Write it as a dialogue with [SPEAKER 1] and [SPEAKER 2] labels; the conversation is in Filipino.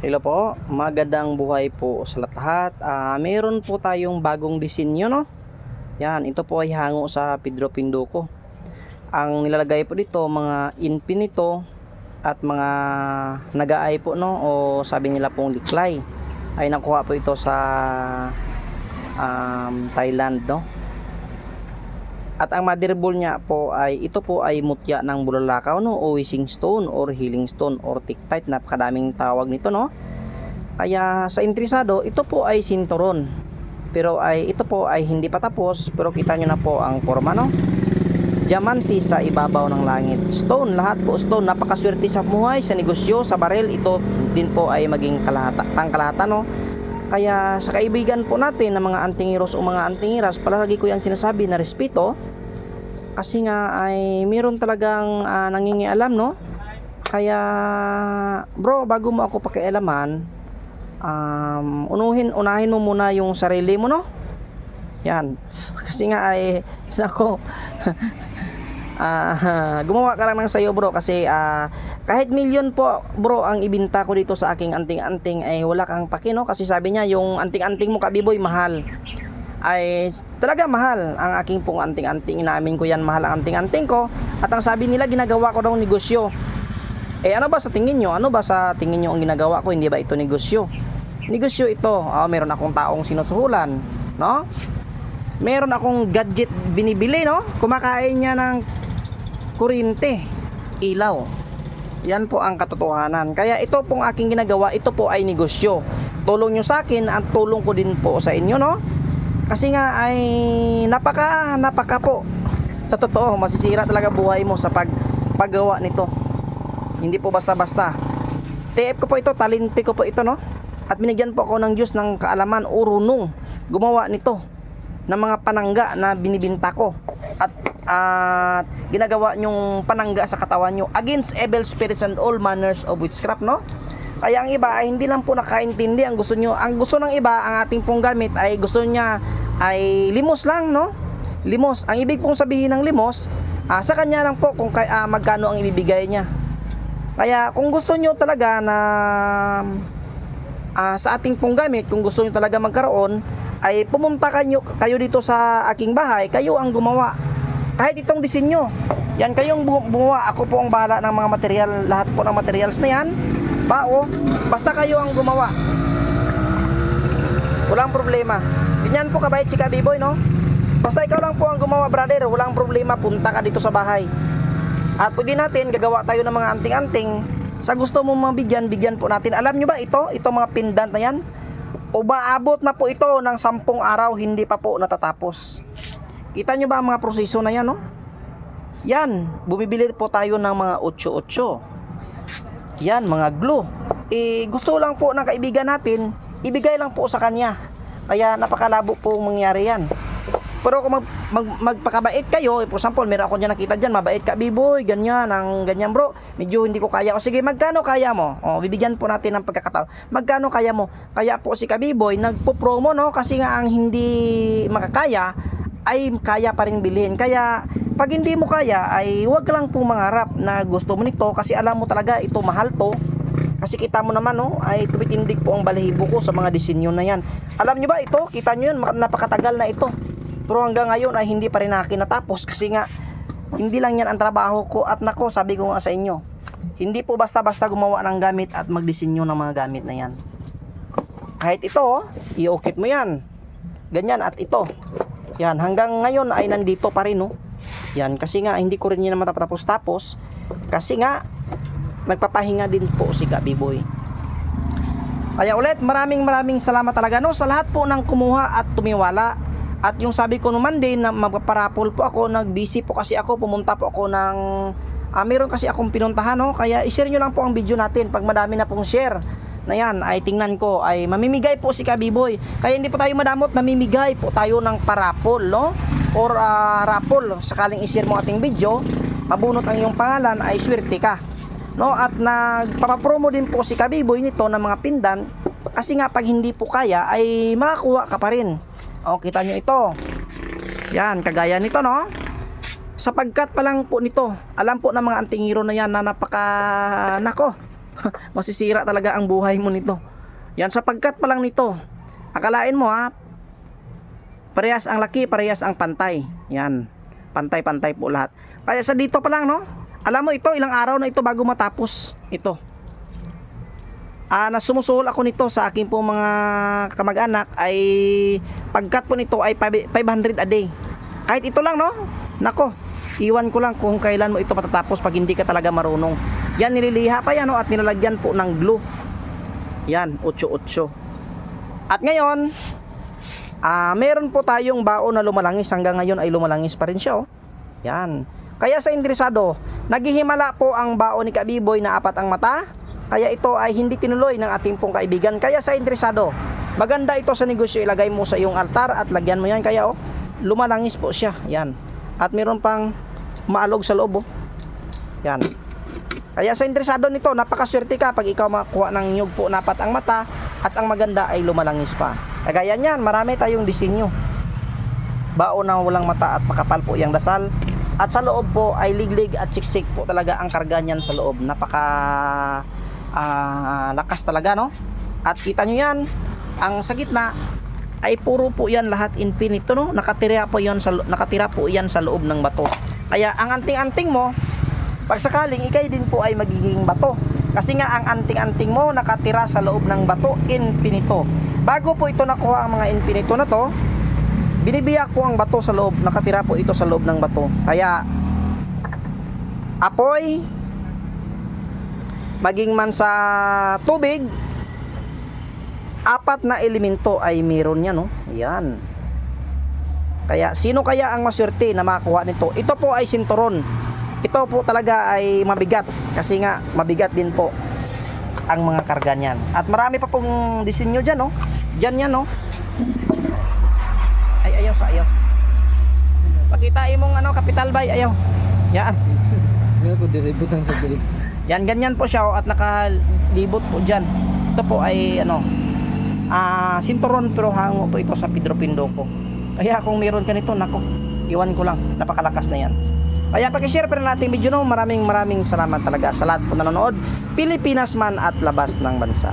[SPEAKER 1] Hello po, magandang buhay po sa lahat. Ah, meron po tayong bagong disenyo, no? Yan, ito po ay hango sa Pedro Pinduco. Ang nilalagay po dito, mga infinito at mga nagaay po, no? O sabi nila pong liklay. Ay nakuha po ito sa um, Thailand, no? At ang motherboard niya po ay ito po ay mutya ng bulalakaw no o wishing stone or healing stone or tiktite napakadaming tawag nito no. Kaya sa interesado ito po ay sinturon. Pero ay ito po ay hindi pa tapos pero kita nyo na po ang forma no. Diamante sa ibabaw ng langit. Stone, lahat po stone. Napakaswerte sa buhay, sa negosyo, sa barel. Ito din po ay maging kalahata, pangkalahatan no. Kaya sa kaibigan po natin ng mga antingiros o mga antingiras, palagi ko yan sinasabi na respeto. Kasi nga ay meron talagang ah, nangingialam no. Kaya bro, bago mo ako pakialaman, um, unuhin, unahin mo muna yung sarili mo no. Yan. Kasi nga ay nako. Ah, gumawa ka lang ng sayo bro kasi ah, kahit milyon po bro ang ibinta ko dito sa aking anting-anting ay wala kang paki kasi sabi niya yung anting-anting mo kabiboy mahal ay talaga mahal ang aking pong anting-anting. Inamin ko yan mahal ang anting-anting ko. At ang sabi nila ginagawa ko daw negosyo. Eh ano ba sa tingin nyo? Ano ba sa tingin nyo ang ginagawa ko? Hindi ba ito negosyo? Negosyo ito. Ah, meron akong taong sinusuhulan no? Meron akong gadget binibili no? Kumakain niya ng kuryente, ilaw. Yan po ang katotohanan. Kaya ito pong aking ginagawa, ito po ay negosyo. Tulong nyo sa akin at tulong ko din po sa inyo, no? Kasi nga ay napaka, napaka po. Sa totoo, masisira talaga buhay mo sa pag, paggawa nito. Hindi po basta-basta. TF ko po ito, talinpi ko po ito, no? At binigyan po ako ng Diyos ng kaalaman o gumawa nito ng mga panangga na binibinta ko at at ginagawa nyong panangga sa katawan nyo against evil spirits and all manners of witchcraft no kaya ang iba ay hindi lang po nakaintindi ang gusto nyo ang gusto ng iba ang ating pong gamit ay gusto niya ay limos lang no? Limos. Ang ibig pong sabihin ng limos ah, sa kanya lang po kung kay, ah, magkano ang ibibigay niya. Kaya kung gusto nyo talaga na ah, sa ating pong gamit kung gusto nyo talaga magkaroon ay pumunta kayo, kayo dito sa aking bahay. Kayo ang gumawa. Kahit itong disenyo yan kayong gumawa ako po ang bahala ng mga material lahat po ng materials na yan. Bao basta kayo ang gumawa walang problema. Ganyan po kabait si Kabiboy no? Basta ikaw lang po ang gumawa brother. Walang problema. Punta ka dito sa bahay. At pwede natin gagawa tayo ng mga anting-anting. Sa gusto mo mabigyan bigyan po natin. Alam nyo ba ito? Ito mga pendant na yan? Umaabot na po ito ng sampung araw hindi pa po natatapos. Kita nyo ba ang mga proseso na yan no? Yan bumibili po tayo ng mga 8-8 yan mga glue. Eh gusto lang po ng kaibigan natin ibigay lang po sa kanya kaya napakalabo po mangyari yan pero kung mag, mag, magpakabait kayo, for example, meron ako dyan nakita dyan, mabait ka, biboy, ganyan, ang ganyan bro, medyo hindi ko kaya. O sige, magkano kaya mo? O, bibigyan po natin ng pagkakataon. Magkano kaya mo? Kaya po si Kabiboy, nagpo-promo, no? Kasi nga ang hindi makakaya, ay kaya pa rin bilhin. Kaya, pag hindi mo kaya, ay wag lang po mangarap na gusto mo nito kasi alam mo talaga ito mahal to. Kasi kita mo naman, no, ay tumitindig po ang balahibo ko sa mga disenyo na yan. Alam nyo ba ito? Kita nyo yun, napakatagal na ito. Pero hanggang ngayon ay hindi pa rin akin natapos kasi nga hindi lang yan ang trabaho ko at nako sabi ko nga sa inyo hindi po basta-basta gumawa ng gamit at magdisenyo ng mga gamit na yan kahit ito oh, i-okit mo yan ganyan at ito yan hanggang ngayon ay nandito pa rin oh. yan kasi nga hindi ko rin yan matapos-tapos kasi nga nagpapahinga din po si Kabiboy kaya ulit maraming maraming salamat talaga no? Sa lahat po ng kumuha at tumiwala. At yung sabi ko naman din na magpaparapol po ako, nag-busy po kasi ako, pumunta po ako ng ah, meron kasi akong pinuntahan no, kaya i-share nyo lang po ang video natin pag madami na pong share. Na yan ay tingnan ko ay mamimigay po si Kabiboy kaya hindi po tayo madamot namimigay po tayo ng parapol no? Or ah, rapol. Sakaling i-share mo ating video mabunot ang iyong pangalan ay swerte ka no at nagpapapromo din po si Kabiboy nito ng mga pindan kasi nga pag hindi po kaya ay makakuha ka pa rin o, kita nyo ito. Yan, kagaya nito, no? Sapagkat pa lang po nito, alam po ng mga antingiro na yan na napaka, nako, masisira talaga ang buhay mo nito. Yan sapagkat pa lang nito. Akalain mo ha, parehas ang laki, parehas ang pantay. Yan. Pantay-pantay po lahat. Kaya sa dito pa lang no. Alam mo ito, ilang araw na ito bago matapos. Ito. Ah, na sumusuhol ako nito sa aking po mga kamag-anak ay pagkat po nito ay 500 a day. Kahit ito lang no. Nako, iwan ko lang kung kailan mo ito matatapos pag hindi ka talaga marunong. Yan nililiha pa yan no, at nilalagyan po ng glue. Yan, 8-8. At ngayon, ah meron po tayong baon na lumalangis hanggang ngayon ay lumalangis pa rin siya oh. Yan. Kaya sa interesado, naghihimala po ang baon ni Kabiboy na apat ang mata. Kaya ito ay hindi tinuloy ng ating pong kaibigan. Kaya sa interesado, maganda ito sa negosyo. Ilagay mo sa iyong altar at lagyan mo yan. Kaya oh, lumalangis po siya. Yan. At meron pang maalog sa loob oh. Yan. Kaya sa interesado nito, napakaswerte ka pag ikaw makakuha ng nyug po na apat ang mata at ang maganda ay lumalangis pa. Kagaya niyan, marami tayong disenyo. Baon na walang mata at makapal po yung dasal. At sa loob po ay liglig at siksik po talaga ang karga niyan sa loob. Napaka ah, lakas talaga no. At kita nyo yan, ang sa gitna ay puro po yan lahat infinito no. Nakatira po yan sa nakatira po yan sa loob ng bato. Kaya ang anting-anting mo pag sakaling ikay din po ay magiging bato. Kasi nga ang anting-anting mo nakatira sa loob ng bato, infinito. Bago po ito nakuha ang mga infinito na to, binibiyak po ang bato sa loob, nakatira po ito sa loob ng bato. Kaya apoy maging man sa tubig apat na elemento ay meron niya no. Yan. Kaya sino kaya ang maswerte na makakuha nito? Ito po ay sinturon ito po talaga ay mabigat kasi nga mabigat din po ang mga karga niyan. At marami pa pong disenyo dyan, no? Dyan yan, no? Ay, ayaw sa ayaw. Pakita mong ano, capital bay, ayaw. Yan.
[SPEAKER 2] Nga ko diributan sa dilig.
[SPEAKER 1] Yan, ganyan po siya, oh, at nakalibot po dyan. Ito po ay, ano, ah, sinturon pero hango po ito sa Pedro Pindoco. Kaya kung meron ka nito, nako, iwan ko lang, napakalakas na yan. Kaya pakishare pa rin natin video no. Maraming maraming salamat talaga sa lahat po nanonood. Pilipinas man at labas ng bansa.